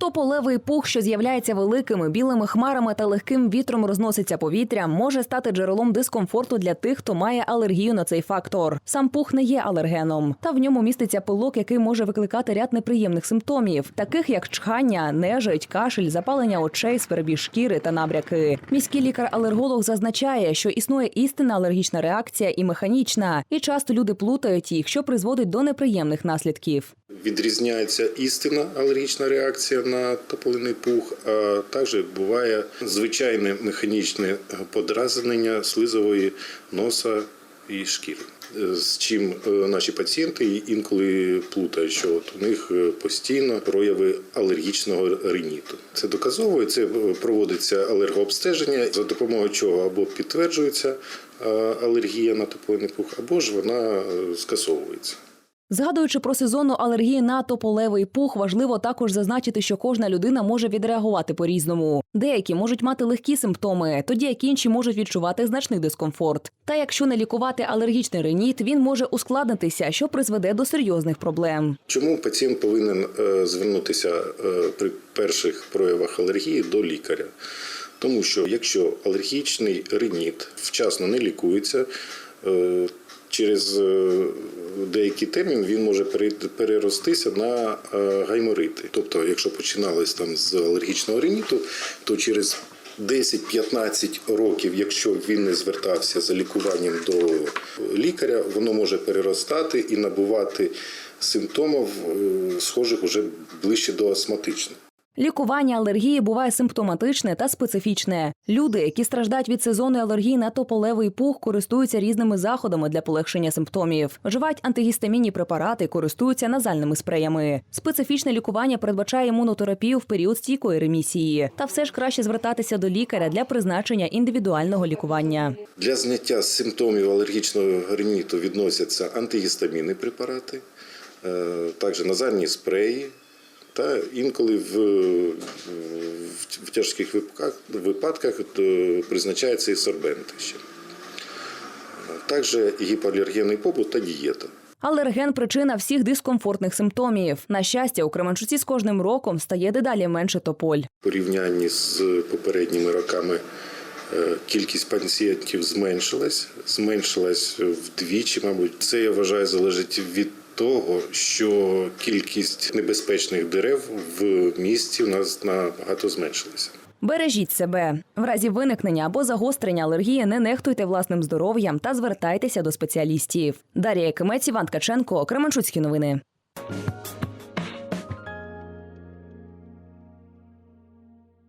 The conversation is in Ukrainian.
Тополевий пух, що з'являється великими білими хмарами та легким вітром розноситься повітрям, може стати джерелом дискомфорту для тих, хто має алергію на цей фактор. Сам пух не є алергеном, та в ньому міститься пилок, який може викликати ряд неприємних симптомів, таких як чхання, нежить, кашель, запалення очей, свербіж шкіри та набряки. Міський лікар-алерголог зазначає, що існує істинна алергічна реакція і механічна, і часто люди плутають їх, що призводить до неприємних наслідків. Відрізняється істинна алергічна реакція на тополиний пух, а також буває звичайне механічне подразнення слизової носа і шкіри. З чим е, наші пацієнти інколи плутають, що от у них е, постійно прояви алергічного риніту. Це доказово, це е, проводиться алергообстеження, за допомогою чого або підтверджується алергія на тополиний пух, або ж вона скасовується. Згадуючи про сезонну алергію на тополевий пух, важливо також зазначити, що кожна людина може відреагувати по-різному. Деякі можуть мати легкі симптоми, тоді як інші можуть відчувати значний дискомфорт. Та якщо не лікувати алергічний реніт, він може ускладнитися, що призведе до серйозних проблем. Чому пацієнт повинен е, звернутися е, при перших проявах алергії до лікаря? Тому що якщо алергічний риніт вчасно не лікується, е, через е, деякий термін він може переростися на е, гайморити. Тобто, якщо починалось там з алергічного риніту, то через 10-15 років, якщо він не звертався за лікуванням до лікаря, воно може переростати і набувати симптомів, е, схожих уже ближче до астматичних. Лікування алергії буває симптоматичне та специфічне. Люди, які страждають від сезонної алергії на тополевий пух, користуються різними заходами для полегшення симптомів, вживають антигістамінні препарати, користуються назальними спреями. Специфічне лікування передбачає імунотерапію в період стійкої ремісії. Та все ж краще звертатися до лікаря для призначення індивідуального лікування. Для зняття симптомів алергічного риніту відносяться антигістамінні препарати, е, також назальні спреї, та інколи в, в, тяжких випадках, випадках е, призначаються і сорбенти ще. Також гіпоалергенний побут та дієта. Алерген причина всіх дискомфортних симптомів. На щастя, у Кременчуці з кожним роком стає дедалі менше тополь. В порівнянні з попередніми роками кількість пацієнтів зменшилась, зменшилась вдвічі, мабуть. Це я вважаю залежить від того, що кількість небезпечних дерев в місті у нас набагато зменшилася. Бережіть себе в разі виникнення або загострення алергії. Не нехтуйте власним здоров'ям та звертайтеся до спеціалістів. Дар'я Якимець, Іван Ткаченко, Кременчуцькі новини.